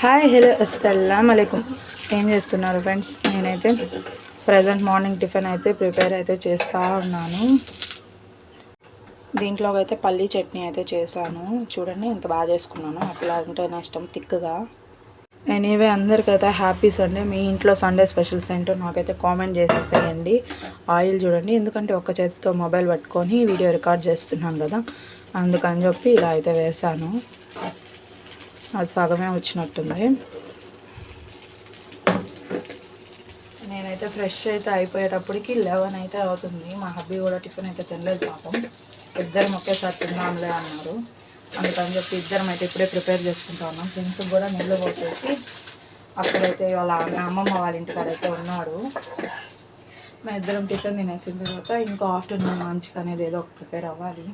Hi hello అస్సలం అలైకుం ఏం చేస్తున్నారు ఫ్రెండ్స్ నేనైతే ప్రజెంట్ మార్నింగ్ టిఫిన్ అయితే ప్రిపేర్ అయితే చేస్తూ ఉన్నాను. దీంట్లో అయితే పల్లీ చట్నీ అయితే చేశాను. చూడండి ఎంత బాగా చేసుకున్నాను. అట్లా అంటే నా ఇష్టం థిక్గా ఎనీవే అందరికైతే హ్యాపీ సండే మీ ఇంట్లో సండే స్పెషల్స్ ఏంటో నాకైతే కామెంట్ చేసేసేయండి. ఆయిల్ చూడండి ఎందుకంటే ఒక చేతితో మొబైల్ పట్టుకొని వీడియో రికార్డ్ చేస్తున్నాను కదా. అందుకని చెప్పి ఇలా అయితే వేసాను అది సగమే వచ్చినట్టుంది నేనైతే ఫ్రెష్ అయితే అయిపోయేటప్పటికి లెవెన్ అయితే అవుతుంది. మా హబ్బీ కూడా టిఫిన్ అయితే తినలేదు పాపం. ఇద్దరం ఒకేసారి తిన్నాంలే అన్నారు. అందుకని చెప్పి ఇద్దరం అయితే ఇప్పుడే ప్రిపేర్ చేసుకుంటా ఉన్నాం ఫ్రెండ్స్ కూడా నీళ్ళు పోసేసి అక్కడైతే వాళ్ళ అమ్మమ్మ వాళ్ళ ఇంటికాడ అయితే ఉన్నాడు. మా ఇద్దరం టిఫిన్ తినేసిన తర్వాత ఇంకా ఆఫ్టర్నూన్ లంచ్కి అనేది ఏదో ఒక ప్రిపేర్ అవ్వాలి.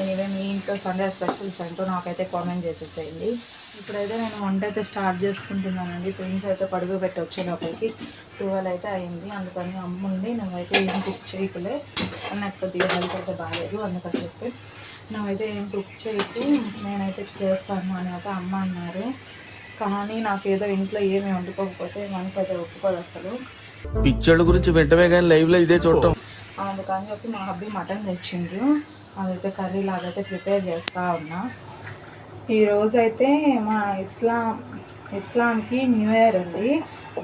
ఎనీవే మీ ఇంట్లో సండే స్పెషల్స్ ఏంటో నాకైతే కామెంట్ చేసేసేయండి. ఇప్పుడైతే నేను వంట అయితే స్టార్ట్ చేసుకుంటున్నానండి. ఫ్రెండ్స్ అయితే పడుగు పెట్టి వచ్చే లోపలికి. ట్వెల్వ్ అయితే అయింది. అందుకని అమ్ముండి నువ్వైతే ఏం కుక్ చేయకులే. నాకు కొద్దిగా హెల్త్ అయితే బాగాలేదు అందుకని చెప్పి. నువ్వైతే ఏం కుక్ చేయకు. నేనైతే చేస్తాను అని అయితే అమ్మ అన్నారు. కానీ నాకేదో ఇంట్లో ఏమి వండుకోకపోతే మనసు అయితే ఒప్పుకోదు అసలు. పిక్చర్ల గురించి వెంటనే కానీ లైవ్లో ఇదే చూడటం. అందుకని చెప్పి మా హబ్బీ మటన్ తెచ్చిండ్రు. అదైతే కర్రీ లాగైతే ప్రిపేర్ చేస్తూ ఉన్నా. ఈరోజైతే మా ఇస్లాం ఇస్లాంకి న్యూ ఇయర్ ఉంది.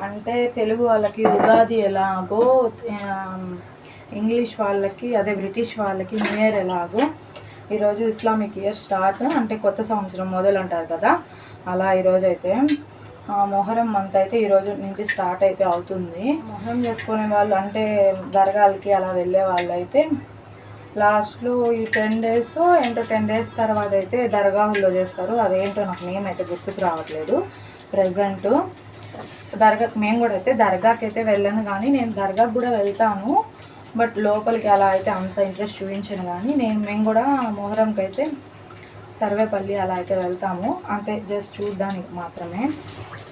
అంటే తెలుగు వాళ్ళకి ఉగాది ఎలాగో ఇంగ్లీష్ వాళ్ళకి అదే బ్రిటిష్ వాళ్ళకి న్యూ ఇయర్ ఎలాగో ఈరోజు ఇస్లామిక్ ఇయర్ స్టార్ట్. అంటే కొత్త సంవత్సరం మొదలు అంటారు కదా. అలా ఈరోజు అయితే మొహరం మంత్ అయితే ఈరోజు నుంచి స్టార్ట్ అయితే అవుతుంది. మొహరం చేసుకునే వాళ్ళు అంటే దర్గాలకి అలా వెళ్ళే వాళ్ళు అయితే లాస్ట్లో ఈ టెన్ డేస్ ఏంటో టెన్ డేస్ తర్వాత అయితే దర్గాహుల్లో చేస్తారు. అదేంటో నాకు నేమ్ అయితే గుర్తుకు రావట్లేదు. ప్రజెంట్ దర్గా మేము కూడా అయితే దర్గాకి అయితే వెళ్ళను కానీ నేను దర్గాకి కూడా వెళ్తాను. బట్ లోపలికి అలా అయితే అంత ఇంట్రెస్ట్ చూపించను కానీ నేను మేము కూడా మొహరంకి అయితే సర్వేపల్లి అలా అయితే వెళ్తాము. అంటే జస్ట్ చూడడానికి మాత్రమే.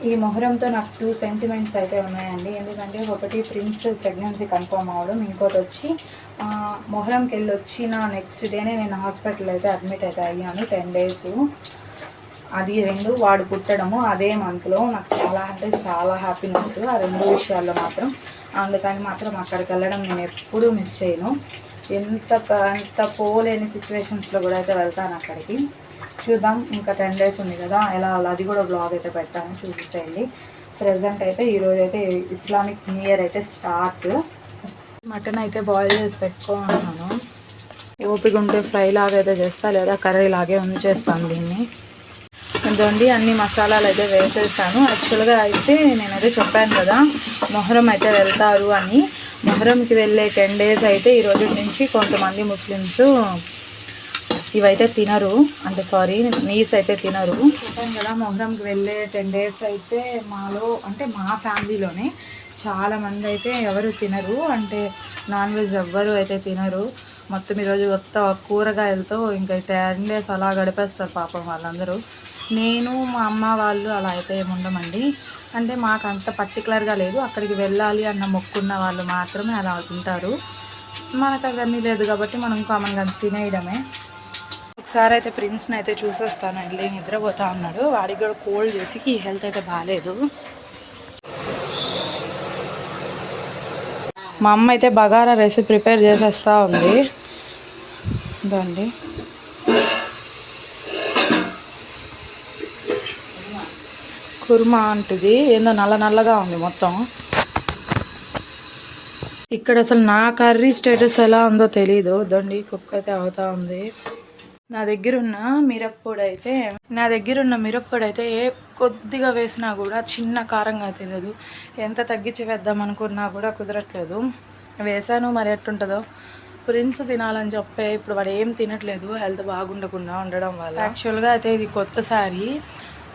ఈ మొహరంతో నాకు టూ సెంటిమెంట్స్ అయితే ఉన్నాయండి. ఎందుకంటే ఒకటి ప్రిన్స్ ప్రెగ్నెన్సీ కన్ఫర్మ్ అవ్వడం ఇంకోటి వచ్చి మొహరంకి వెళ్ళి వచ్చిన నెక్స్ట్ డేనే నేను హాస్పిటల్ అయితే అడ్మిట్ అయితే అయ్యాను టెన్ డేస్ అది రెండు వాడు పుట్టడము అదే మంత్లో నాకు చాలా అంటే చాలా హ్యాపీనెస్ ఆ రెండు విషయాల్లో మాత్రం. అందుకని మాత్రం అక్కడికి వెళ్ళడం నేను ఎప్పుడూ మిస్ చేయను. ఎంత ఎంత పోలేని సిచ్యువేషన్స్లో కూడా అయితే వెళ్తాను అక్కడికి. చూద్దాం. ఇంకా టెన్ డేస్ ఉంది కదా. ఎలా అలా అది కూడా బ్లాగ్ అయితే పెడతాను. చూపిస్తాయండి ప్రజెంట్ అయితే ఈరోజు అయితే ఇస్లామిక్ న్యూ ఇయర్ అయితే స్టార్ట్ మటన్ అయితే బాయిల్ చేసి పెట్టుకోమన్నాను ఓపిక ఉంటే ఫ్రై లాగా అయితే చేస్తా లేదా కర్రీ లాగే ఉంచేస్తాను దీన్ని. ఇదండి అన్ని మసాలాలు అయితే వేసేసాను. యాక్చువల్గా అయితే నేనైతే చెప్పాను కదా మొహరం అయితే వెళ్తారు అని. మొహరంకి వెళ్ళే టెన్ డేస్ అయితే ఈ రోజు నుంచి కొంతమంది ముస్లిమ్స్ ఇవైతే తినరు. అంటే సారీ నీస్ అయితే తినరు. చెప్పాను కదా మొహరంకి వెళ్ళే టెన్ డేస్ అయితే మాలో అంటే మా ఫ్యామిలీలోనే చాలా మంది అయితే ఎవరు తినరు. అంటే నాన్ వెజ్ ఎవ్వరు అయితే తినరు. మొత్తం ఈరోజు కొత్త కూరగాయలతో ఇంకా టెన్ డేస్ అలా గడిపేస్తారు పాపం వాళ్ళందరూ. నేను మా అమ్మ వాళ్ళు అలా అయితే ఏముండమండి అంటే మాకు అంత పర్టికులర్గా లేదు. అక్కడికి వెళ్ళాలి అన్న మొక్కున్న వాళ్ళు మాత్రమే అలా తింటారు మనకు అవన్నీ లేదు కాబట్టి మనం కామన్గా తినేయడమే. ఒకసారి అయితే ప్రిన్స్ని అయితే చూసొస్తాను వెళ్ళి నిద్రపోతా ఉన్నాడు వాడికి కూడా కోల్డ్ చేసి హెల్త్ అయితే బాగాలేదు మా అమ్మ అయితే బగారా రైస్ ప్రిపేర్ చేసేస్తూ ఉంది. ఇదండి. కుర్మా అంటుంది. ఏందో నల్ల నల్లగా ఉంది మొత్తం. ఇక్కడ అసలు నా కర్రీ స్టేటస్ ఎలా ఉందో తెలీదు. దండి కుక్ అయితే అవుతా ఉంది. నా దగ్గర ఉన్న మిరప్పొడి అయితే నా దగ్గర ఉన్న మిరప్పొడి అయితే ఏ కొద్దిగా వేసినా కూడా చిన్న కారంగా తెలియదు. ఎంత తగ్గించి వేద్దాం అనుకున్నా కూడా కుదరట్లేదు. వేసాను మరి ఎట్టుంటుందో ప్రిన్స్ తినాలని చెప్పే ఇప్పుడు వాడు ఏం తినట్లేదు హెల్త్ బాగుండకుండా ఉండడం వల్ల. యాక్చువల్గా అయితే ఇది కొత్త శారీ.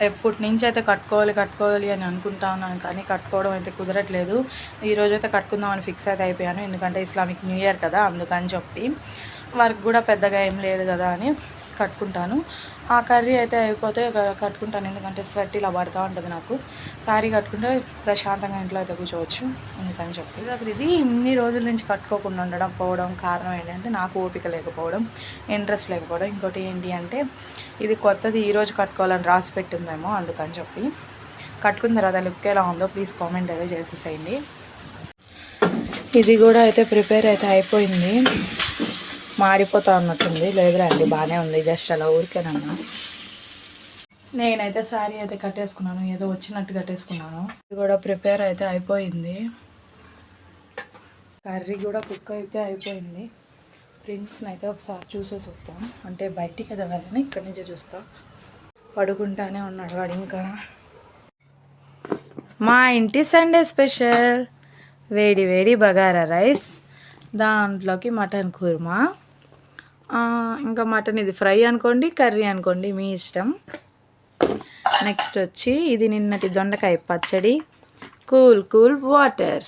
ఎప్పటి నుంచి అయితే కట్టుకోవాలి కట్టుకోవాలి అని అనుకుంటా ఉన్నాను కానీ కట్టుకోవడం అయితే కుదరట్లేదు. ఈరోజు అయితే కట్టుకుందామని ఫిక్స్ అయితే అయిపోయాను. ఎందుకంటే ఇస్లామిక్ న్యూ ఇయర్ కదా అందుకని చెప్పి. వర్క్ కూడా పెద్దగా ఏం లేదు కదా అని కట్టుకుంటాను. ఆ కర్రీ అయితే అయిపోతే కట్టుకుంటాను. ఎందుకంటే స్వెట్ ఇలా పడుతూ ఉంటుంది నాకు. శారీ కట్టుకుంటే ప్రశాంతంగా ఇంట్లో అయితే కూర్చోవచ్చు. అందుకని చెప్పి. అసలు ఇది ఇన్ని రోజుల నుంచి కట్టుకోకుండా ఉండడం పోవడం కారణం ఏంటంటే నాకు ఓపిక లేకపోవడం ఇంట్రెస్ట్ లేకపోవడం. ఇంకోటి ఏంటి అంటే ఇది కొత్తది ఈరోజు కట్టుకోవాలని రాసి పెట్టిందేమో అందుకని చెప్పి. కట్టుకున్న తర్వాత లుక్ ఎలా ఉందో ప్లీజ్ కామెంట్ అయితే చేసేసేయండి. ఇది కూడా అయితే ప్రిపేర్ అయితే అయిపోయింది. మాడిపోతా ఉన్నట్టుంది లేదురా అండి బాగానే ఉంది. జస్ట్ అలా ఊరికేనన్నా. నేనైతే శారీ అయితే కట్టేసుకున్నాను. ఏదో వచ్చినట్టు కట్టేసుకున్నాను. ఇది కూడా ప్రిపేర్ అయితే అయిపోయింది. కర్రీ కూడా కుక్ అయితే అయిపోయింది. ప్రింట్స్ని అయితే ఒకసారి చూసేసి వస్తాం అంటే బయటికి కదా వెళ్ళని ఇక్కడి నుంచే చూస్తాం. పడుకుంటానే ఉన్నాడు వాడు ఇంకా. మా ఇంటి సండే స్పెషల్. వేడి వేడి బగారా రైస్. దాంట్లోకి మటన్ కుర్మా. ఇంకా మటన్ ఇది ఫ్రై అనుకోండి కర్రీ అనుకోండి మీ ఇష్టం. నెక్స్ట్ వచ్చి ఇది నిన్నటి దొండకాయ పచ్చడి. Cool cool water.